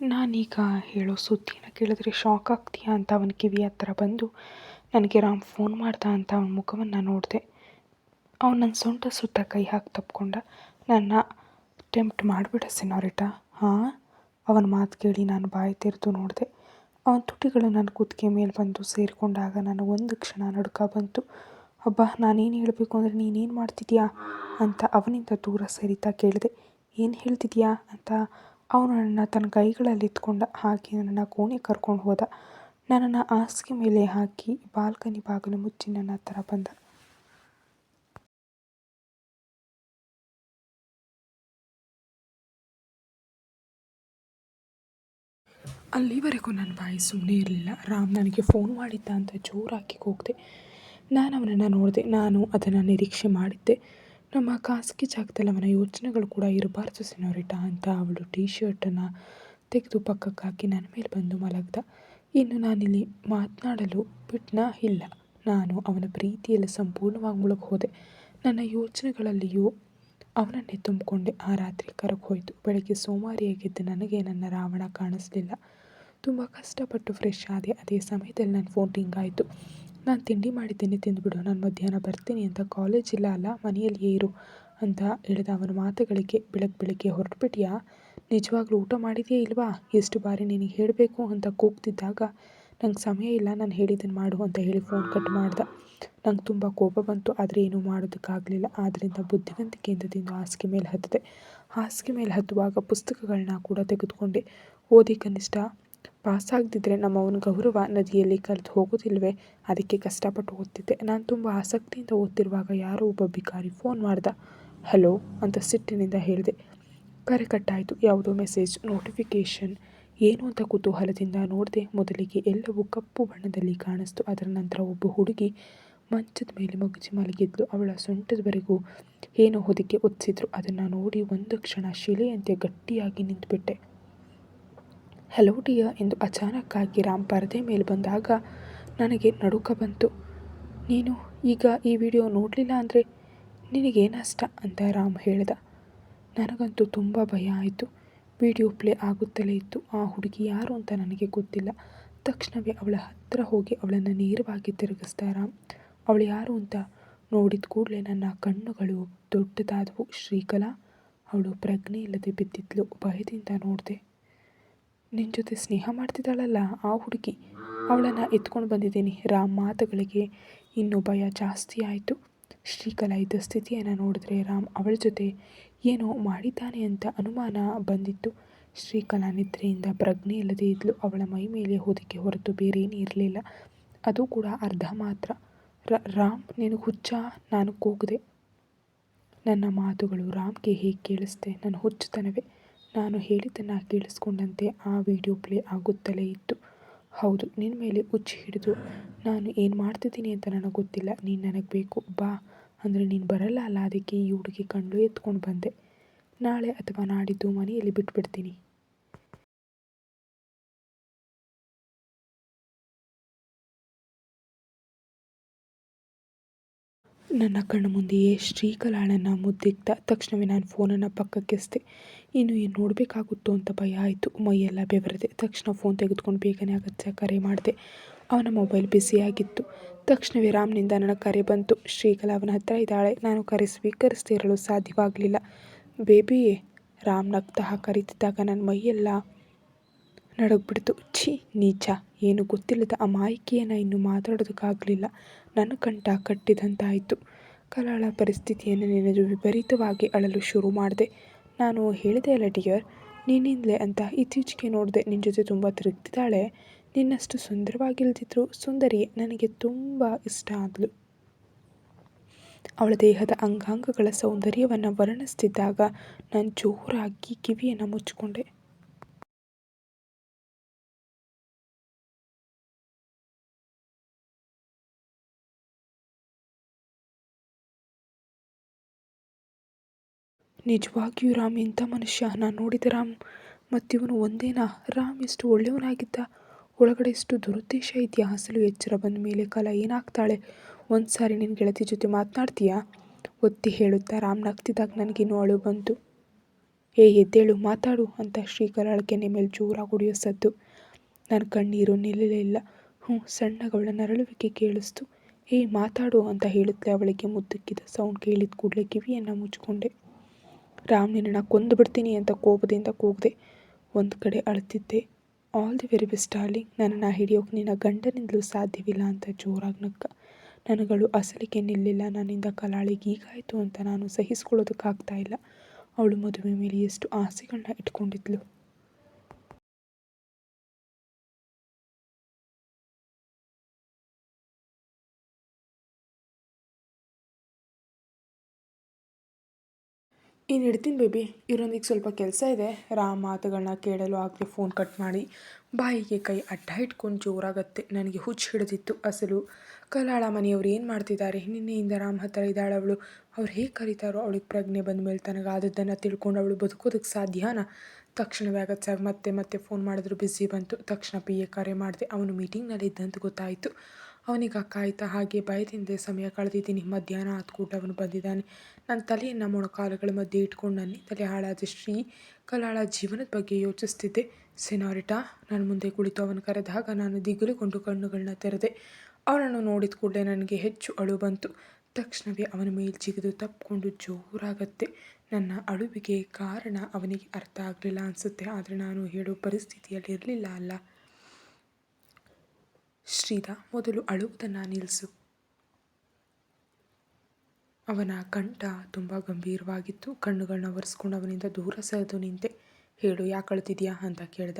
ನಾನೀಗ ಹೇಳೋ ಸುದ್ದಿನ ಕೇಳಿದ್ರೆ ಶಾಕ್ ಆಗ್ತೀಯಾ ಅಂತ ಅವನ ಕಿವಿ ಹತ್ರ ಬಂದು, ನನಗೆ ರಾಮ್ ಫೋನ್ ಮಾಡ್ದ ಅಂತ ಅವನ ಮುಖವನ್ನು ನೋಡಿದೆ. ಅವನು ನನ್ನ ಸೊಂಟ ಸುತ್ತ ಕೈ ಹಾಕಿ ತಪ್ಕೊಂಡ. ನನ್ನ ಟೆಂಪ್ಟ್ ಮಾಡಿಬಿಡ ಸಿನೋರಿಟ. ಹಾಂ? ಅವನ ಮಾತು ಕೇಳಿ ನಾನು ಬಾಯಿ ತೆರೆದು ನೋಡಿದೆ. ಅವನ ತುಟಿಗಳು ನನ್ನ ಕುತ್ತಿಗೆ ಮೇಲೆ ಬಂದು ಸೇರಿಕೊಂಡಾಗ ನಾನು ಒಂದು ಕ್ಷಣ ನಡುಕ ಬಂತು. ಅಬ್ಬಾ, ನಾನೇನು ಹೇಳಬೇಕು ಅಂದರೆ ನೀನೇನು ಮಾಡ್ತಿದ್ಯಾ? ಅಂತ ಅವನಿಂದ ದೂರ ಸರಿತಾ ಕೇಳಿದೆ. ಏನು ಹೇಳ್ತಿದ್ಯಾ? ಅಂತ ಅವನು ನನ್ನ ತನ್ನ ಕೈಗಳಲ್ಲಿ ಇದ್ಕೊಂಡ ಹಾಕಿ ನನ್ನನ್ನು ಕೋಣೆ ಕರ್ಕೊಂಡು ಹೋದ. ನನ್ನನ್ನು ಹಾಸಿಗೆ ಮೇಲೆ ಹಾಕಿ ಬಾಲ್ಕನಿ ಬಾಗಿಲು ಮುಚ್ಚಿ ನನ್ನ ಹತ್ರ ಬಂದ. ಅಲ್ಲಿವರೆಗೂ ನನ್ನ ಬಾಯಿ ಸುಮ್ಮನೆ ಇರಲಿಲ್ಲ. ರಾಮ್ ನನಗೆ ಫೋನ್ ಮಾಡಿದ್ದ ಅಂತ ಜೋರಾಗಿ ಹೋಗಿದೆ ನಾನು ಅವನನ್ನು ನೋಡಿದೆ. ನಾನು ಅದನ್ನು ನಿರೀಕ್ಷೆ ಮಾಡಿದ್ದೆ. ನಮ್ಮ ಖಾಸಗಿ ಜಾಗದಲ್ಲಿ ಅವನ ಯೋಚನೆಗಳು ಕೂಡ ಇರಬಾರ್ದು ಸಿನೋರಿಟಾ ಅಂತ ಅವಳು ಟೀ ಶರ್ಟನ್ನು ತೆಗೆದು ಪಕ್ಕಕ್ಕೆ ಹಾಕಿ ನನ್ನ ಮೇಲೆ ಬಂದು ಮಲಗ್ದ. ಇನ್ನು ನಾನಿಲ್ಲಿ ಮಾತನಾಡಲು ಬಿಟ್ನ ಇಲ್ಲ. ನಾನು ಅವನ ಪ್ರೀತಿಯಲ್ಲಿ ಸಂಪೂರ್ಣವಾಗಿ ಮುಳುಗಿ ಹೋದೆ ನನ್ನ ಯೋಚನೆಗಳಲ್ಲಿಯೂ ಅವನನ್ನೇ ತುಂಬಿಕೊಂಡೆ. ಆ ರಾತ್ರಿ ಕರಗಿ ಹೋಯಿತು. ಬೆಳಗ್ಗೆ ಸೋಮವಾರಿಯಾಗಿದ್ದು ನನಗೆ ನನ್ನ ರಾವಣ ಕಾಣಿಸ್ಲಿಲ್ಲ. ತುಂಬ ಕಷ್ಟಪಟ್ಟು ಫ್ರೆಶ್ ಆದೆ. ಅದೇ ಸಮಯದಲ್ಲಿ ನನ್ನ ಫೋನ್ ಟಿಂಗ್ ಆಯಿತು. ನಾನು ತಿಂಡಿ ಮಾಡಿದ್ದೀನಿ ತಿಂದುಬಿಡು ನಾನು ಮಧ್ಯಾಹ್ನ ಬರ್ತೀನಿ ಅಂತ ಕಾಲೇಜ್ ಇಲ್ಲ ಅಲ್ಲ, ಮನೆಯಲ್ಲಿಯೇ ಇರು ಅಂತ ಹೇಳಿದ ಅವನ ಮಾತುಗಳಿಗೆ ಬೆಳಗ್ಗೆ ಬೆಳಗ್ಗೆ ಹೊರಟುಬಿಟ್ಟಿಯಾ ನಿಜವಾಗ್ಲೂ ಊಟ ಮಾಡಿದೆಯಾ ಇಲ್ವಾ? ಎಷ್ಟು ಬಾರಿ ನಿನಗೆ ಹೇಳಬೇಕು ಅಂತ ಕೂಗ್ತಿದ್ದಾಗ ನಂಗೆ ಸಮಯ ಇಲ್ಲ, ನಾನು ಹೇಳಿದ್ದನ್ನು ಮಾಡು ಅಂತ ಹೇಳಿ ಫೋನ್ ಕಟ್ ಮಾಡ್ದೆ. ನಂಗೆ ತುಂಬ ಕೋಪ ಬಂತು, ಆದರೆ ಏನೂ ಮಾಡೋದಕ್ಕಾಗಲಿಲ್ಲ. ಆದ್ದರಿಂದ ಬುದ್ಧಿವಂತಿಕೆಯಿಂದ ತಿಂದು ಹಾಸಿಗೆ ಮೇಲೆ ಹತ್ತಿದೆ ಹಾಸಿಗೆ ಮೇಲೆ ಹತ್ತುವಾಗ ಪುಸ್ತಕಗಳನ್ನ ಕೂಡ ತೆಗೆದುಕೊಂಡೆ. ಓದಿ ಕನಿಷ್ಠ ಪಾಸಾಗದಿದ್ದರೆ ನಮ್ಮವನ ಗೌರವ ನದಿಯಲ್ಲಿ ಕರೆದು ಹೋಗೋದಿಲ್ವೇ ಅದಕ್ಕೆ ಕಷ್ಟಪಟ್ಟು ಓದ್ತಿದ್ದೆ. ನಾನು ತುಂಬ ಆಸಕ್ತಿಯಿಂದ ಓದ್ತಿರುವಾಗ ಯಾರೋ ಒಬ್ಬ ಬಿಕಾರಿ ಫೋನ್ ಮಾಡ್ದ. ಹಲೋ ಅಂತ ಸಿಟ್ಟಿನಿಂದ ಹೇಳಿದೆ. ಕರೆ ಕಟ್ಟಾಯಿತು ಯಾವುದೋ ಮೆಸೇಜ್ ನೋಟಿಫಿಕೇಷನ್ ಏನು ಅಂತ ಕುತೂಹಲದಿಂದ ನೋಡಿದೆ ಮೊದಲಿಗೆ ಎಲ್ಲವೂ ಕಪ್ಪು ಬಣ್ಣದಲ್ಲಿ ಕಾಣಿಸ್ತು. ಅದರ ನಂತರ ಒಬ್ಬ ಹುಡುಗಿ ಮಂಚದ ಮೇಲೆ ಮಗುಚಿ ಮಲಗಿದ್ಲು. ಅವಳ ಸೊಂಟದವರೆಗೂ ಏನೋ ಹೊದಿಕೆ ಒತ್ತಿಸಿದ್ರು ಅದನ್ನು ನೋಡಿ ಒಂದು ಕ್ಷಣ ಶಿಲೆಯಂತೆ ಗಟ್ಟಿಯಾಗಿ ನಿಂತುಬಿಟ್ಟೆ. ಹಲೋ ಡಿಯ ಎಂದು ಅಚಾನಕ್ಕಾಗಿ ರಾಮ್ ಪರದೆ ಮೇಲೆ ಬಂದಾಗ, ನನಗೆ ನಡುಕ ಬಂತು. ನೀನು ಈಗ ಈ ವಿಡಿಯೋ ನೋಡಲಿಲ್ಲ ಅಂದರೆ ನಿನಗೇನಷ್ಟ ಅಂತ ರಾಮ್ ಹೇಳಿದ. ನನಗಂತೂ ತುಂಬ ಭಯ ಆಯಿತು. ವಿಡಿಯೋ ಪ್ಲೇ ಆಗುತ್ತಲೇ ಇತ್ತು. ಆ ಹುಡುಗಿ ಯಾರು ಅಂತ ನನಗೆ ಗೊತ್ತಿಲ್ಲ. ತಕ್ಷಣವೇ ಅವಳ ಹತ್ತಿರ ಹೋಗಿ ಅವಳನ್ನು ನೇರವಾಗಿ ತಿರುಗಿಸ್ದ ರಾಮ್. ಅವಳು ಯಾರು ಅಂತ ನೋಡಿದ ಕೂಡಲೇ ನನ್ನ ಕಣ್ಣುಗಳು ದೊಡ್ಡದಾದವು. ಶ್ರೀಕಲಾ, ಅವಳು ಪ್ರಜ್ಞೆ ಇಲ್ಲದೆ ಬಿದ್ದಿದ್ಲು. ಭಯದಿಂದ ನೋಡಿದೆ. ನಿನ್ನ ಜೊತೆ ಸ್ನೇಹ ಮಾಡ್ತಿದ್ದಾಳಲ್ಲ ಆ ಹುಡುಗಿ? ಅವಳನ್ನು ಎತ್ಕೊಂಡು ಬಂದಿದ್ದೀನಿ. ರಾಮ್ ಮಾತುಗಳಿಗೆ ಇನ್ನೂ ಭಯ ಜಾಸ್ತಿ ಆಯಿತು. ಶ್ರೀಕಲಾ ಇದ್ದ ಸ್ಥಿತಿಯನ್ನು ನೋಡಿದ್ರೆ ರಾಮ್ ಅವಳ ಜೊತೆ ಏನೋ ಮಾಡಿದ್ದಾನೆ ಅಂತ ಅನುಮಾನ ಬಂದಿತ್ತು. ಶ್ರೀಕಲಾ ನಿದ್ರೆಯಿಂದ ಪ್ರಜ್ಞೆ ಇಲ್ಲದೆ ಇದ್ಲು. ಅವಳ ಮೈ ಮೇಲೆ ಹೊದಿಕೆ ಹೊರತು ಬೇರೇನೂ ಇರಲಿಲ್ಲ. ಅದು ಕೂಡ ಅರ್ಧ ಮಾತ್ರ. ರಾಮ್ ನಿನಗೆ ಹುಚ್ಚ, ನಾನು ಕೂಗಿದೆ. ನನ್ನ ಮಾತುಗಳು ರಾಮ್ಗೆ ಹೇಗೆ ಕೇಳಿಸ್ದೆ? ನನ್ನ ಹುಚ್ಚುತನವೇ. ನಾನು ಹೇಳಿದ್ದನ್ನು ಕೇಳಿಸ್ಕೊಂಡಂತೆ ಆ ವಿಡಿಯೋ ಪ್ಲೇ ಆಗುತ್ತಲೇ ಇತ್ತು. ಹೌದು ನಿನ್ನ ಮೇಲೆ ಹುಚ್ಚು ಹಿಡಿದು ನಾನು ಏನು ಮಾಡ್ತಿದ್ದೀನಿ ಅಂತ ನನಗೆ ಗೊತ್ತಿಲ್ಲ. ನೀನು ನನಗೆ ಬೇಕು, ಬಾ. ಅಂದರೆ ನೀನು ಬರಲ್ಲ ಅಲ್ಲ, ಅದಕ್ಕೆ ಈ ಹುಡುಗಿ ಕಂಡು ಎತ್ಕೊಂಡು ಬಂದೆ. ನಾಳೆ ಅಥವಾ ನಾಡಿದ್ದು ಮನೆಯಲ್ಲಿ ಬಿಟ್ಬಿಡ್ತೀನಿ. ನನ್ನ ಕಣ್ಣು ಮುಂದೆಯೇ ಶ್ರೀಕಲಾಳನ್ನು ಮುದ್ದಿಕ್ತ ತಕ್ಷಣವೇ ನಾನು ಫೋನನ್ನು ಪಕ್ಕಕ್ಕೆಸ್ದೆ. ಇನ್ನು ಏನು ನೋಡಬೇಕಾಗುತ್ತೋ ಅಂತ ಭಯ ಆಯಿತು. ಮೈಯೆಲ್ಲ ಬೆವರಿದೆ. ತಕ್ಷಣ ಫೋನ್ ತೆಗೆದುಕೊಂಡು ಬೇಗನೆ ಅಗತ್ಯ ಕರೆ ಮಾಡಿದೆ. ಅವನ ಮೊಬೈಲ್ ಬ್ಯುಸಿಯಾಗಿತ್ತು ತಕ್ಷಣವೇ ರಾಮ್ನಿಂದ ನನ್ನ ಕರೆ ಬಂತು. ಶ್ರೀಕಲಾ ಅವನ ಹತ್ರ ಇದ್ದಾಳೆ. ನಾನು ಕರೆ ಸ್ವೀಕರಿಸ್ತಿರಲು ಸಾಧ್ಯವಾಗಲಿಲ್ಲ. ಬೇಬಿ ರಾಮ್ ನಗ್ತಾ ಕರೀತಿದ್ದಾಗ ನನ್ನ ಮೈಯೆಲ್ಲ ನಡಗ್ಬಿಡ್ತು. ಛೀ, ನೀಚ. ಏನು ಗೊತ್ತಿಲ್ಲದ ಆ ಮಾಹಿತಿಯನ್ನು ಇನ್ನು ಮಾತಾಡೋದಕ್ಕಾಗಲಿಲ್ಲ. ನನ್ನ ಕಂಠ ಕಟ್ಟಿದಂತಾಯಿತು. ಕಲಾಳ ಪರಿಸ್ಥಿತಿಯನ್ನು ನೆನೆದು ವಿಪರೀತವಾಗಿ ಅಳಲು ಶುರು ಮಾಡಿದೆ. ನಾನು ಹೇಳಿದೆ ಅಲ್ಲ ಡಿಯರ್ ನಿನ್ನಿಂದಲೇ ಅಂತ ಇತ್ತೀಚೆಗೆ ನೋಡಿದೆ ನಿನ್ನ ಜೊತೆ ತುಂಬ ತಿರುಗ್ತಿದ್ದಾಳೆ. ನಿನ್ನಷ್ಟು ಸುಂದರವಾಗಿಲ್ದಿದ್ರು ಸುಂದರಿ ನನಗೆ ತುಂಬ ಇಷ್ಟ ಆದಳು ಅವಳ ದೇಹದ ಅಂಗಾಂಗಗಳ ಸೌಂದರ್ಯವನ್ನು ವರ್ಣಿಸ್ತಿದ್ದಾಗ ನಾನು ಜೋರಾಗಿ ಕಿವಿಯನ್ನು ಮುಚ್ಚಿಕೊಂಡೆ. ನಿಜವಾಗಿಯೂ ರಾಮ್, ಇಂಥ ಮನುಷ್ಯ ನಾನು ನೋಡಿದ ರಾಮ್. ಮತ್ತಿವನು ಒಂದೇನಾ? ರಾಮ್ ಎಷ್ಟು ಒಳ್ಳೆಯವನಾಗಿದ್ದ? ಒಳಗಡೆ ಎಷ್ಟು ದುರುದ್ದೇಶ ಇದೆಯಾ? ಅಸಲು ಎಚ್ಚರ ಬಂದ ಮೇಲೆ ಕಾಲ ಏನಾಗ್ತಾಳೆ? ಒಂದು ಸಾರಿ ನಿನ್ನ ಗೆಳತಿ ಜೊತೆ ಮಾತನಾಡ್ತೀಯಾ? ಒತ್ತಿ ಹೇಳುತ್ತಾ ರಾಮ್ ನಗ್ತಿದ್ದಾಗ ನನಗಿನ್ನೂ ಅಳು ಬಂತು. ಏ, ಎದ್ದೇಳು, ಮಾತಾಡು ಅಂತ ಶ್ರೀಕರ ಕೆನೆ ಮೇಲೆ ಜೋರಾಗಿ ಹೊಡೆಯೋ ಸದ್ದು. ನನ್ನ ಕಣ್ಣೀರು ನಿಲ್ಲಲೇ ಇಲ್ಲ. ಹ್ಞೂ, ಸಣ್ಣಗವಳ ನರಳುವಿಕೆ ಕೇಳಿಸ್ತು. ಏ, ಮಾತಾಡು ಅಂತ ಹೇಳುತ್ತೆ ಅವಳಿಗೆ ಮುದ್ದಕ್ಕಿದ ಸೌಂಡ್ ಕೇಳಿದ ಕೂಡಲೇ ಕಿವಿಯನ್ನು ಮುಚ್ಕೊಂಡೆ ರಾಮ್ ನಿನ್ನನ್ನು ಕೊಂದು ಬಿಡ್ತೀನಿ ಅಂತ ಕೋಪದಿಂದ ಕೂಗಿದೆ ಒಂದು ಕಡೆ ಅಳ್ತಿದ್ದೆ. All the very best darling ನನ್ನನ್ನು ಹಿಡಿಯೋಕೆ ನಿನ್ನ ಗಂಡನಿಂದಲೂ ಸಾಧ್ಯವಿಲ್ಲ ಅಂತ ಜೋರಾಗಿ ನಕ್ಕ ನನಗಳು ಅಸಲಿಗೆ ನಿಲ್ಲಿಲ್ಲ. ನನ್ನಿಂದ ಕಲಾಳಿಗೆ ಹೀಗಾಯಿತು ಅಂತ ನಾನು ಸಹಿಸ್ಕೊಳ್ಳೋದಕ್ಕಾಗ್ತಾ ಇಲ್ಲ. ಅವಳು ಮದುವೆ ಮೇಲೆ ಎಷ್ಟು ಆಸೆಗಳನ್ನ ಇಟ್ಕೊಂಡಿದ್ಲು. ಇನ್ನು ಇಡ್ತೀನಿ ಬೇಬಿ. ಇರೋನಿಗೆ ಸ್ವಲ್ಪ ಕೆಲಸ ಇದೆ. ರಾ ಮಾತುಗಳನ್ನ ಕೇಳಲು ಆಗದೆ ಫೋನ್ ಕಟ್ ಮಾಡಿ ಬಾಯಿಗೆ ಕೈ ಅಡ್ಡ ಇಟ್ಕೊಂಡು ಜೋರಾಗತ್ತೆ. ನನಗೆ ಹುಚ್ಚು ಹಿಡಿದಿತ್ತು ಅಸಲು. ಕಲಾಳ ಮನೆಯವರು ಏನು ಮಾಡ್ತಿದ್ದಾರೆ ನಿನ್ನೆಯಿಂದ ರಾಮ್ ಹತ್ತಿರ ಇದ್ದಾಳೆ ಅವಳು. ಅವ್ರು ಹೇಗೆ ಕರೀತಾರೋ ಅವಳಿಗೆ ಪ್ರಜ್ಞೆ ಬಂದ ಮೇಲೆ ತನಗಾದದ್ದನ್ನು ತಿಳ್ಕೊಂಡು ಅವಳು ಬದುಕೋದಕ್ಕೆ ಸಾಧ್ಯನ? ತಕ್ಷಣವೇ ಆಗತ್ತೆ ಸರ್ ಮತ್ತೆ ಮತ್ತೆ ಫೋನ್ ಮಾಡಿದ್ರು. ಬ್ಯುಸಿ ಬಂತು. ತಕ್ಷಣ ಪಿ ಎ ಕರೆ ಮಾಡಿದೆ. ಅವನು ಮೀಟಿಂಗ್ನಲ್ಲಿ ಇದ್ದಂತ ಗೊತ್ತಾಯಿತು. ಅವನಿಗೆ ಕಾಯ್ತಾ ಹಾಗೆ ಭಯದಿಂದ ಸಮಯ ಕಳೆದಿದ್ದೀನಿ. ಮಧ್ಯಾಹ್ನ ಆದ ಕೂಟ ಅವನು ಬಂದಿದ್ದಾನೆ. ನನ್ನ ತಲೆಯನ್ನು ಮೊಣಕಾಲುಗಳ ಮಧ್ಯೆ ಇಟ್ಕೊಂಡು ನನ್ನ ತಲೆ ಹಾಳಾದ ಶ್ರೀ ಕಲಾಳ ಜೀವನದ ಬಗ್ಗೆ ಯೋಚಿಸ್ತಿದ್ದೆ. ಸೆನಾರಿಟಾ ನನ್ನ ಮುಂದೆ ಕುಳಿತು ಅವನು ಕರೆದಾಗ ನಾನು ದಿಗುಲುಗೊಂಡು ಕಣ್ಣುಗಳನ್ನ ತೆರೆದೆ. ಅವನನ್ನು ನೋಡಿದ ಕೂಡಲೇ ನನಗೆ ಹೆಚ್ಚು ಅಳು ಬಂತು. ತಕ್ಷಣವೇ ಅವನ ಮೇಲೆ ಜಿಗಿದು ತಪ್ಪಿಕೊಂಡು ಜೋರಾಗತ್ತೆ. ನನ್ನ ಅಳುವಿಗೆ ಕಾರಣ ಅವನಿಗೆ ಅರ್ಥ ಆಗಲಿಲ್ಲ ಅನಿಸುತ್ತೆ. ಆದರೆ ನಾನು ಹೇಳೋ ಪರಿಸ್ಥಿತಿಯಲ್ಲಿ ಇರಲಿಲ್ಲ ಅಲ್ಲ. ಶ್ರೀಧ, ಮೊದಲು ಅಳುವುದನ್ನು ನಿಲ್ಲಿಸು ಅವನ ಕಂಠ ತುಂಬ ಗಂಭೀರವಾಗಿತ್ತು. ಕಣ್ಣುಗಳನ್ನ ಒರೆಸ್ಕೊಂಡು ಅವನಿಂದ ದೂರ ಸರಿದು ನಿಂತೆ, ಹೇಳು, ಯಾಕೆ ಅಳ್ತಿದ್ಯಾ ಅಂತ ಕೇಳ್ದ.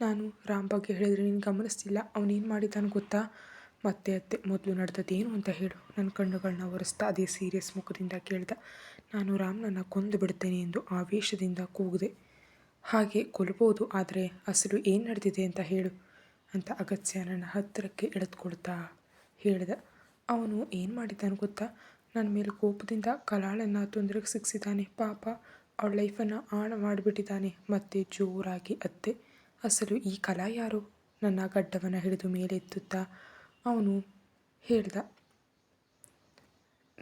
ನಾನು ರಾಮ್ ಬಗ್ಗೆ ಹೇಳಿದ್ರೆ ನೀನು ಗಮನಿಸ್ತಿಲ್ಲ. ಅವನೇನು ಮಾಡಿದ್ದಾನು ಗೊತ್ತಾ? ಮತ್ತೆ ಅತ್ತೆ, ಮೊದಲು ನಡೆದದ್ದೇನು ಅಂತ ಹೇಳು. ನನ್ನ ಕಣ್ಣುಗಳನ್ನ ಒರೆಸ್ತಾ ಅದೇ ಸೀರಿಯಸ್ ಮುಖದಿಂದ ಕೇಳ್ದ. ನಾನು ರಾಮ್ನನ್ನು ಕೊಂದು ಬಿಡ್ತೇನೆ ಎಂದು ಆವೇಶದಿಂದ ಕೂಗಿದೆ, ಹಾಗೆ ಕೊಲ್ಬೋದು, ಆದರೆ ಅಸಲು ಏನು ನಡೆದಿದೆ? ಅಂತ ಹೇಳು. ಅಂತ ಅಗತ್ಯ ನನ್ನ ಹತ್ತಿರಕ್ಕೆ ಎಳೆದುಕೊಳ್ತಾ ಹೇಳಿದ. ಅವನು ಏನು ಮಾಡಿದ್ದಾನೆ ಗೊತ್ತಾ? ನನ್ನ ಮೇಲೆ ಕೋಪದಿಂದ ಕಲಾಳನ್ನು ತೊಂದರೆಗೆ ಸಿಕ್ಕಿಸಿದ್ದಾನೆ ಪಾಪ, ಅವಳ ಲೈಫನ್ನು ಆಣ ಮಾಡಿಬಿಟ್ಟಿದ್ದಾನೆ. ಮತ್ತೆ ಜೋರಾಗಿ ಅತ್ತೆ. ಅಸಲು ಈ ಕಲಾ ಯಾರು? ನನ್ನ ಗಡ್ಡವನ್ನು ಹಿಡಿದು ಮೇಲೆ ಎತ್ತುತ್ತಾ ಅವನು ಹೇಳ್ದ.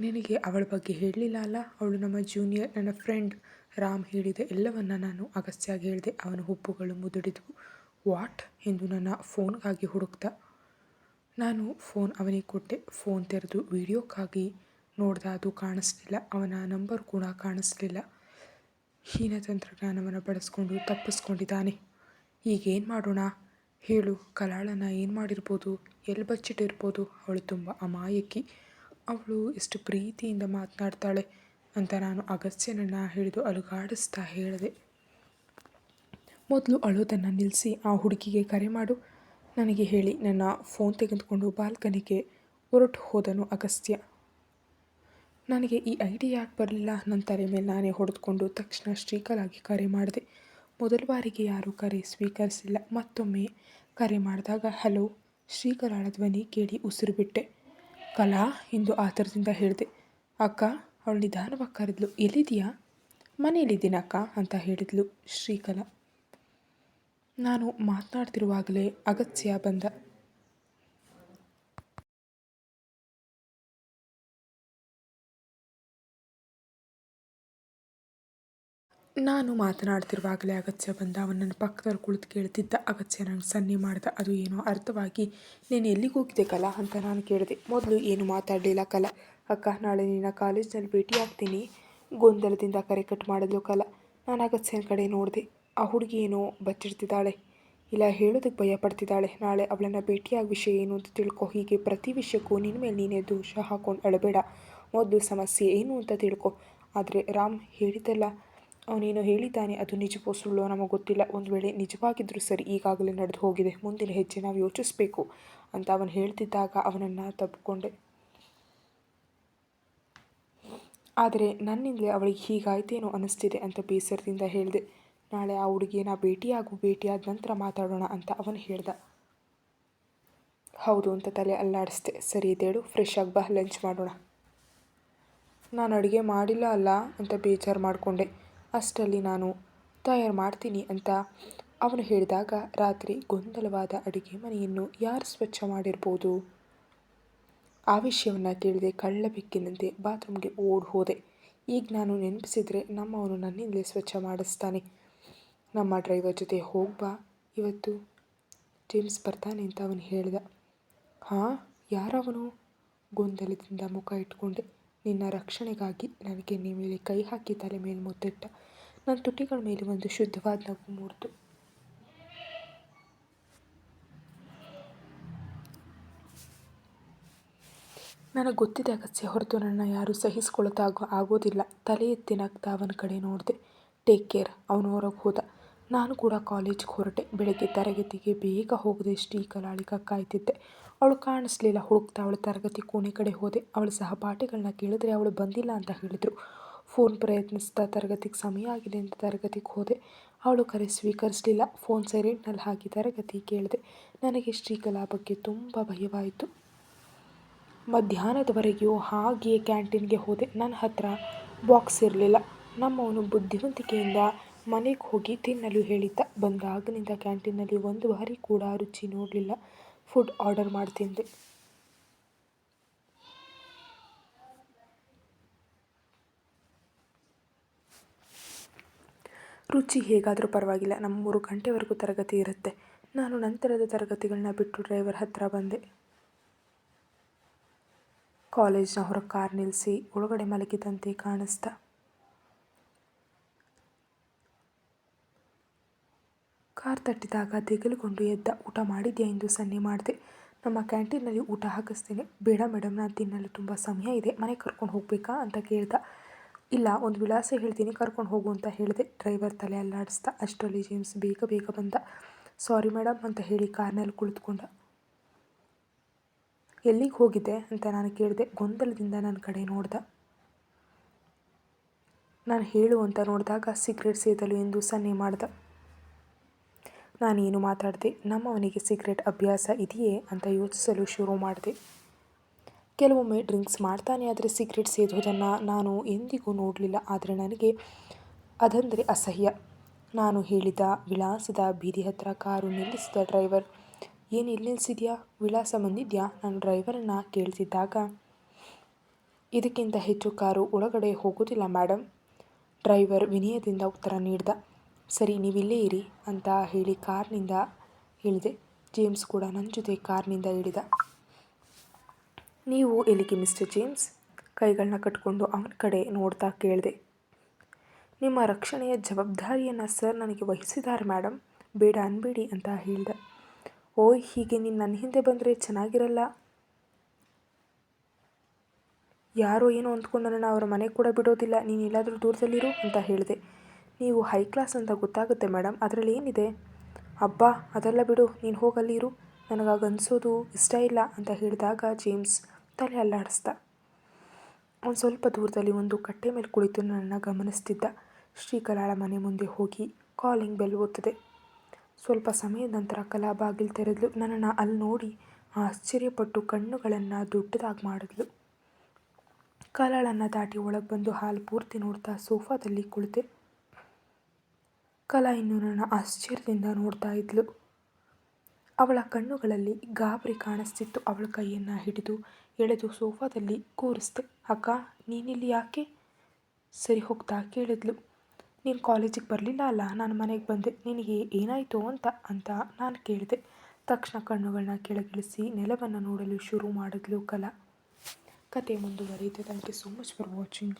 ನಿನಗೆ ಅವಳ ಬಗ್ಗೆ ಹೇಳಲಿಲ್ಲ ಅಲ್ಲ? ಅವಳು ನಮ್ಮ ಜೂನಿಯರ್ ನನ್ನ ಫ್ರೆಂಡ್ ರಾಮ್ ಹೇಳಿದ ಎಲ್ಲವನ್ನು ನಾನು ಅಗಸ್ತ್ಯಾಗಿ ಹೇಳಿದೆ. ಅವನ ಹುಬ್ಬುಗಳು ಮುದುಡಿದವು. ವಾಟ್ ಎಂದು ನನ್ನ ಫೋನ್ಗಾಗಿ ಹುಡುಕ್ತ, ನಾನು ಫೋನ್ ಅವನಿಗೆ ಕೊಟ್ಟೆ. ಫೋನ್ ತೆರೆದು ವೀಡಿಯೋಕ್ಕಾಗಿ ನೋಡಿದ ಅದು ಕಾಣಿಸ್ಲಿಲ್ಲ. ಅವನ ನಂಬರ್ ಕೂಡ ಕಾಣಿಸ್ಲಿಲ್ಲ. ಹೀನ ತಂತ್ರಜ್ಞಾನವನ್ನು ಬಳಸ್ಕೊಂಡು ತಪ್ಪಿಸ್ಕೊಂಡಿದ್ದಾನೆ. ಈಗೇನು ಮಾಡೋಣ? ಹೇಳು. ಕಲಾಳನ ಏನು ಮಾಡಿರ್ಬೋದು? ಎಲ್ಲಿ ಬಚ್ಚಿಟ್ಟಿರ್ಬೋದು? ಅವಳು ತುಂಬ ಅಮಾಯಕಿ. ಅವಳು ಎಷ್ಟು ಪ್ರೀತಿಯಿಂದ ಮಾತನಾಡ್ತಾಳೆ ಅಂತ ನಾನು ಅಗಸ್ಯನನ್ನು ಹಿಡಿದು ಅಲುಗಾಡಿಸ್ತಾ ಹೇಳಿದೆ ಮೊದಲು ಅಳೋದನ್ನು ನಿಲ್ಲಿಸಿ ಆ ಹುಡುಗಿಗೆ ಕರೆ ಮಾಡು. ನನಗೆ ಹೇಳಿ, ನನ್ನ ಫೋನ್ ತೆಗೆದುಕೊಂಡು ಬಾಲ್ಕನಿಗೆ ಹೊರಟು ಹೋದನು ಅಗಸ್ತ್ಯ. ನನಗೆ ಈ ಐಡಿಯಾ ಯಾಕೆ ಬರಲಿಲ್ಲ? ನನ್ನ ತಲೆ ಮೇಲೆ ನಾನೇ ಹೊಡೆದುಕೊಂಡು ತಕ್ಷಣ ಶ್ರೀಕಲಾಗಿ ಕರೆ ಮಾಡಿದೆ. ಮೊದಲ ಬಾರಿಗೆ ಯಾರೂ ಕರೆ ಸ್ವೀಕರಿಸಿಲ್ಲ. ಮತ್ತೊಮ್ಮೆ ಕರೆ ಮಾಡಿದಾಗ, ಹಲೋ, ಶ್ರೀಕಲಾಳ ಧ್ವನಿ ಕೇಳಿ ಉಸಿರು ಬಿಟ್ಟೆ. ಕಲಾ ಎಂದು ಆತರದಿಂದ ಹೇಳಿದೆ. ಅಕ್ಕ, ಅವಳು ನಿಧಾನವಾಗಿ ಕರೆದ್ಲು. ಎಲ್ಲಿದೆಯಾ ಮನೆಯಲ್ಲಿದ್ದೀನಕ್ಕ ಅಂತ ಹೇಳಿದ್ಲು ಶ್ರೀಕಲಾ. ನಾನು ಮಾತನಾಡ್ತಿರುವಾಗಲೇ ಅಗತ್ಯ ಬಂದ. ನಾನು ಮಾತನಾಡ್ತಿರುವಾಗಲೇ ಅಗತ್ಯ ಬಂದ. ಅವನನ್ನು ಪಕ್ಕದಲ್ಲಿ ಕುಳಿತು ಕೇಳ್ತಿದ್ದ ಅಗತ್ಯ ನನಗೆ ಸನ್ನೆ ಮಾಡ್ದ. ಅದು ಏನೋ ಅರ್ಥವಾಗಿ ನೀನು ಎಲ್ಲಿಗೆ ಹೋಗಿದ್ದೆ ಕಲಾ ಅಂತ ನಾನು ಕೇಳಿದೆ. ಮೊದಲು ಏನು ಮಾತಾಡಲಿಲ್ಲ ಕಲಾ. ಅಕ್ಕ, ನಾಳೆ ನಿನ್ನ ಕಾಲೇಜ್ನಲ್ಲಿ ಭೇಟಿ ಆಗ್ತೀನಿ ಗೊಂದಲದಿಂದ ಕರೆ ಕಟ್ ಮಾಡಿದ್ಲು ಕಲಾ. ನಾನು ಅಗತ್ಯನ ಕಡೆ ನೋಡಿದೆ. ಆ ಹುಡುಗಿ ಏನೋ ಬಚ್ಚಿಡ್ತಿದ್ದಾಳೆ. ಇಲ್ಲ ಹೇಳೋದಕ್ಕೆ ಭಯ ಪಡ್ತಿದ್ದಾಳೆ ನಾಳೆ ಅವಳನ್ನು ಭೇಟಿಯಾಗ ವಿಷಯ ಏನು ಅಂತ ತಿಳ್ಕೊ. ಹೀಗೆ ಪ್ರತಿ ವಿಷಯಕ್ಕೂ ನಿನ್ನ ಮೇಲೆ ನೀನೇ ದೋಷ ಹಾಕೊಂಡು ಅಳಬೇಡ. ಮೊದಲು ಸಮಸ್ಯೆ ಏನು ಅಂತ ತಿಳ್ಕೊ. ಆದರೆ ರಾಮ್ ಹೇಳಿದ್ದಲ್ಲ, ಅವನೇನೋ ಹೇಳಿದ್ದಾನೆ, ಅದು ನಿಜವೋ ಸುಳ್ಳೋ ನಮಗೆ ಗೊತ್ತಿಲ್ಲ. ಒಂದು ವೇಳೆ ನಿಜವಾಗಿದ್ದರೂ ಸರಿ ಈಗಾಗಲೇ ನಡೆದು ಹೋಗಿದೆ. ಮುಂದಿನ ಹೆಜ್ಜೆ ನಾವು ಯೋಚಿಸಬೇಕು ಅಂತ ಅವನು ಹೇಳ್ತಿದ್ದಾಗ ಅವನನ್ನು ತಪ್ಪಿಕೊಂಡೆ ಆದರೆ ನನ್ನಿಂದಲೇ ಅವಳಿಗೆ ಹೀಗಾಯ್ತೇನೋ ಅನ್ನಿಸ್ತಿದೆ ಅಂತ ಬೇಸರದಿಂದ ಹೇಳಿದೆ. ನಾಳೆ ಆ ಹುಡುಗಿನ ಭೇಟಿಯಾಗು ಭೇಟಿಯಾದ ನಂತರ ಮಾತಾಡೋಣ ಅಂತ ಅವನು ಹೇಳ್ದ. ಹೌದು ಅಂತ ತಲೆ ಅಲ್ಲಾಡಿಸ್ದೆ. ಸರಿ ಇದೇಳು ಫ್ರೆಶ್ ಆಗಿ ಬಾ ಲಂಚ್ ಮಾಡೋಣ. ನಾನು ಅಡುಗೆ ಮಾಡಿಲ್ಲ ಅಲ್ಲ ಅಂತ ಬೇಜಾರು ಮಾಡಿಕೊಂಡೆ. ಅಷ್ಟರಲ್ಲಿ ನಾನು, ತಯಾರು ಮಾಡ್ತೀನಿ ಅಂತ ಅವನು ಹೇಳಿದಾಗ ರಾತ್ರಿ ಗೊಂದಲವಾದ ಅಡುಗೆ ಮನೆಯನ್ನು ಯಾರು ಸ್ವಚ್ಛ ಮಾಡಿರ್ಬೋದು? ಆ ವಿಷಯವನ್ನು ಕೇಳಿದೆ. ಕಳ್ಳ ಬೆಕ್ಕಿನಂತೆ ಬಾತ್ರೂಮ್ಗೆ ಓಡ್ ಹೋದೆ. ಈಗ ನಾನು ನೆನಪಿಸಿದರೆ ನಮ್ಮವನು ನನ್ನಿಂದಲೇ ಸ್ವಚ್ಛ ಮಾಡಿಸ್ತಾನೆ. ನಮ್ಮ ಡ್ರೈವರ್ ಜೊತೆ ಹೋಗ್ಬಾ ಇವತ್ತು ಜೇಮ್ಸ್ ಬರ್ತಾನೆ ಅಂತ ಅವನು ಹೇಳ್ದ. ಹಾಂ, ಯಾರವನು? ಗೊಂದಲದಿಂದ ಮುಖ ಇಟ್ಕೊಂಡೆ. ನಿನ್ನ ರಕ್ಷಣೆಗಾಗಿ ನನಗೆ ನೀ ಮೇಲೆ ಕೈ ಹಾಕಿ ತಲೆ ಮೇಲೆ ಮುತ್ತಿಟ್ಟ ನನ್ನ ತುಟಿಗಳ ಮೇಲೆ ಒಂದು ಶುದ್ಧವಾದ ನಗು ಮೂಡ್ತು ನನಗೆ ಗೊತ್ತಿದೆ ಅಗತ್ಯ ಹೊರತು ನನ್ನ ಯಾರೂ ಸಹಿಸ್ಕೊಳ್ತಾಗ ಆಗೋದಿಲ್ಲ. ತಲೆ ಎತ್ತಿ ನಗ್ತಾ ಅವನ ಕಡೆ ನೋಡಿದೆ. ಟೇಕ್ ಕೇರ್ ಅವನು ಹೊರಗೆ ಹೋದ. ನಾನು ಕೂಡ ಕಾಲೇಜ್ಗೆ ಹೊರಟೆ. ಬೆಳಗ್ಗೆ ತರಗತಿಗೆ ಬೇಗ ಹೋಗದೆ ಶ್ರೀಕಲಾಳಿಗ ಕಾಯ್ತಿದ್ದೆ. ಅವಳು ಕಾಣಿಸ್ಲಿಲ್ಲ. ಹುಡುಕ್ತಾ ಅವಳ ತರಗತಿ ಕೋಣೆ ಕಡೆ ಹೋದೆ. ಅವಳ ಸಹಪಾಠಿಗಳನ್ನ ಕೇಳಿದ್ರೆ ಅವಳು ಬಂದಿಲ್ಲ ಅಂತ ಹೇಳಿದರು. ಫೋನ್ ಪ್ರಯತ್ನಿಸ್ತಾ ತರಗತಿಗೆ ಸಮಯ ಆಗಿದೆ ಅಂತ ತರಗತಿಗೆ ಹೋದೆ. ಅವಳು ಕರೆ ಸ್ವೀಕರಿಸಲಿಲ್ಲ. ಫೋನ್ ಸೈಲೆಂಟ್ನಲ್ಲಿ ಹಾಕಿ ತರಗತಿ ಕೇಳಿದೆ. ನನಗೆ ಶ್ರೀಕಲಾ ಬಗ್ಗೆ ತುಂಬ ಭಯವಾಯಿತು. ಮಧ್ಯಾಹ್ನದವರೆಗೂ ಹಾಗೆಯೇ ಕ್ಯಾಂಟೀನ್ಗೆ ಹೋದೆ. ನನ್ನ ಹತ್ರ ಬಾಕ್ಸ್ ಇರಲಿಲ್ಲ. ನಮ್ಮವನು ಬುದ್ಧಿವಂತಿಕೆಯಿಂದ ಮನೆಗೆ ಹೋಗಿ ತಿನ್ನಲು ಹೇಳಿದ್ದ. ಬಂದಾಗನಿಂದ ಕ್ಯಾಂಟೀನಲ್ಲಿ ಒಂದು ಬಾರಿ ಕೂಡ ರುಚಿ ನೋಡಲಿಲ್ಲ. ಫುಡ್ ಆರ್ಡರ್ ಮಾಡಿ ತಿಂದೆ ರುಚಿ ಹೇಗಾದರೂ ಪರವಾಗಿಲ್ಲ. ನಮ್ಮ ಮೂರು ಗಂಟೆವರೆಗೂ ತರಗತಿ ಇರುತ್ತೆ. ನಾನು ನಂತರದ ತರಗತಿಗಳನ್ನ ಬಿಟ್ಟು ಡ್ರೈವರ್ ಹತ್ತಿರ ಬಂದೆ. ಕಾಲೇಜ್ನ ಹೊರಗೆ ಕಾರ್ ನಿಲ್ಲಿಸಿ ಒಳಗಡೆ ಮಲಗಿದಂತೆ ಕಾಣಿಸ್ದ ಕಾರ್ ತಟ್ಟಿದಾಗ ತೆಗೆದುಕೊಂಡು ಎದ್ದ ಊಟ ಮಾಡಿದ್ಯಾ ಎಂದು ಸನ್ನೆ ಮಾಡಿದೆ. ನಮ್ಮ ಕ್ಯಾಂಟೀನಲ್ಲಿ ಊಟ ಹಾಕಿಸ್ತೇನೆ. ಬೇಡ ಮೇಡಮ್ ನಾನು ತಿನ್ನಲು ತುಂಬ ಸಮಯ ಇದೆ. ಮನೆಗೆ ಕರ್ಕೊಂಡು ಹೋಗಬೇಕಾ ಅಂತ ಕೇಳ್ದ. ಇಲ್ಲ, ಒಂದು ವಿಳಾಸ ಹೇಳ್ತೀನಿ, ಕರ್ಕೊಂಡು ಹೋಗು ಅಂತ ಹೇಳಿದೆ. ಡ್ರೈವರ್ ತಲೆ ಅಲ್ಲಾಡಿಸ್ದ ಅಷ್ಟರಲ್ಲಿ ಜೇಮ್ಸ್ ಬೇಗ ಬೇಗ ಬಂದ. ಸಾರಿ ಮೇಡಮ್ ಅಂತ ಹೇಳಿ ಕಾರ್ನಲ್ಲಿ ಕುಳಿತುಕೊಂಡ. ಎಲ್ಲಿಗೆ ಹೋಗಿದ್ದೆ ಅಂತ ನಾನು ಕೇಳಿದೆ. ಗೊಂದಲದಿಂದ ನನ್ನ ಕಡೆ ನೋಡ್ದ. ನಾನು ಹೇಳು ಅಂತ ನೋಡಿದಾಗ ಸಿಗ್ರೆಟ್ ಸೇದಲು ಎಂದು ಸನ್ನೆ ಮಾಡ್ದ. ನಾನೇನು ಮಾತಾಡಿದೆ? ನಮ್ಮವನಿಗೆ ಸಿಗರೇಟ್ ಅಭ್ಯಾಸ ಇದೆಯೇ ಅಂತ ಯೋಚಿಸಲು ಶುರು ಮಾಡಿದೆ. ಕೆಲವೊಮ್ಮೆ ಡ್ರಿಂಕ್ಸ್ ಮಾಡ್ತಾನೆ ಆದರೆ ಸಿಗರೇಟ್ ಸೇದೋದನ್ನು ನಾನು ಎಂದಿಗೂ ನೋಡಲಿಲ್ಲ. ಆದರೆ ನನಗೆ ಅದಂದರೆ ಅಸಹ್ಯ. ನಾನು ಹೇಳಿದ ವಿಳಾಸದ ಬೀದಿ ಹತ್ತಿರ ಕಾರು ನಿಲ್ಲಿಸಿದ ಡ್ರೈವರ್ ಏನು ಎಲ್ಲಿ ನಿಲ್ಲಿಸಿದ್ಯಾ ವಿಳಾಸ ಬಂದಿದ್ಯಾ? ನಾನು ಡ್ರೈವರನ್ನು ಕೇಳ್ತಿದ್ದಾಗ, ಇದಕ್ಕಿಂತ ಹೆಚ್ಚು ಕಾರು ಒಳಗಡೆ ಹೋಗೋದಿಲ್ಲ ಮೇಡಮ್ ಡ್ರೈವರ್ ವಿನಯದಿಂದ ಉತ್ತರ ನೀಡ್ದ ಸರಿ, ನೀವಿಲ್ಲೇ ಇರಿ ಅಂತ ಹೇಳಿ ಕಾರ್ನಿಂದ ಇಳಿದೆ. ಜೇಮ್ಸ್ ಕೂಡ ನನ್ನ ಜೊತೆ ಕಾರ್ನಿಂದ ಇಳಿದ. ನೀವು ಎಲ್ಲಿಗೆ, ಮಿಸ್ಟರ್ ಜೇಮ್ಸ್? ಕೈಗಳನ್ನ ಕಟ್ಕೊಂಡು ಅವನ ಕಡೆ ನೋಡ್ತಾ ಕೇಳಿದೆ. ನಿಮ್ಮ ರಕ್ಷಣೆಯ ಜವಾಬ್ದಾರಿಯನ್ನು ಸರ್ ನನಗೆ ವಹಿಸಿದ್ದಾರೆ ಮೇಡಮ್ ಬೇಡ ಅನ್ಬೇಡಿ ಅಂತ ಹೇಳ್ದೆ. ಓಯ್, ಹೀಗೆ ನೀನು ನನ್ನ ಹಿಂದೆ ಬಂದರೆ ಚೆನ್ನಾಗಿರಲ್ಲ? ಯಾರೋ ಏನೋ ಅಂದ್ಕೊಂಡು ನನ್ನ ಅವರ ಮನೆ ಕೂಡ ಬಿಡೋದಿಲ್ಲ. ನೀನು ಎಲ್ಲಾದರೂ ದೂರದಲ್ಲಿರು ಅಂತ ಹೇಳಿದೆ. ನೀವು ಹೈ ಕ್ಲಾಸ್ ಅಂತ ಗೊತ್ತಾಗುತ್ತೆ ಮೇಡಮ್. ಅದರಲ್ಲಿ ಏನಿದೆ? ಅಬ್ಬಾ, ಅದೆಲ್ಲ ಬಿಡು. ನೀನು ಹೋಗಲ್ಲಿರು. ನನಗಾಗ ಅನಿಸೋದು ಇಷ್ಟ ಇಲ್ಲ ಅಂತ ಹೇಳಿದಾಗ ಜೇಮ್ಸ್ ತಲೆ ಅಲ್ಲಾಡಿಸ್ದ. ಒಂದು ಸ್ವಲ್ಪ ದೂರದಲ್ಲಿ ಒಂದು ಕಟ್ಟೆ ಮೇಲೆ ಕುಳಿತು ನನ್ನನ್ನು ಗಮನಿಸ್ತಿದ್ದ. ಶ್ರೀಕಲಾಳ ಮನೆ ಮುಂದೆ ಹೋಗಿ ಕಾಲಿಂಗ್ ಬೆಲ್ ಓದ್ತದೆ. ಸ್ವಲ್ಪ ಸಮಯದ ನಂತರ ಕಲಾ ಬಾಗಿಲು ತೆರೆದ್ಲು. ನನ್ನನ್ನು ಅಲ್ಲಿ ನೋಡಿ ಆಶ್ಚರ್ಯಪಟ್ಟು ಕಣ್ಣುಗಳನ್ನು ದೊಡ್ಡದಾಗಿ ಮಾಡಿದ್ಲು. ಕಲಾಳನ್ನು ದಾಟಿ ಒಳಗೆ ಬಂದು ಹಾಲು ಪೂರ್ತಿ ನೋಡ್ತಾ ಸೋಫಾದಲ್ಲಿ ಕುಳಿತೆ. ಕಲಾ ಇನ್ನೂ ನನ್ನ ಆಶ್ಚರ್ಯದಿಂದ ನೋಡ್ತಾ ಇದ್ಲು. ಅವಳ ಕಣ್ಣುಗಳಲ್ಲಿ ಗಾಬರಿ ಕಾಣಿಸ್ತಿತ್ತು. ಅವಳ ಕೈಯನ್ನು ಹಿಡಿದು ಎಳೆದು ಸೋಫಾದಲ್ಲಿ ಕೂರಿಸ್ದೆ ಅಕ್ಕ, ನೀನಿಲ್ಲಿ ಯಾಕೆ? ಸರಿ ಹೋಗ್ತಾ ಕೇಳಿದ್ಲು. ನೀನು ಕಾಲೇಜಿಗೆ ಬರಲಿಲ್ಲ ಅಲ್ಲ? ನಾನು ಮನೆಗೆ ಬಂದೆ. ನಿನಗೆ ಏನಾಯಿತು ಅಂತ? ಅಂತ ನಾನು ಕೇಳಿದೆ. ತಕ್ಷಣ ಕಣ್ಣುಗಳನ್ನ ಕೆಳಗಿಳಿಸಿ ನೆಲವನ್ನು ನೋಡಲು ಶುರು ಮಾಡಿದ್ಲು ಕಲಾ. ಕತೆ ಮುಂದುವರಿಯುತ್ತೆ. Thank you so much for watching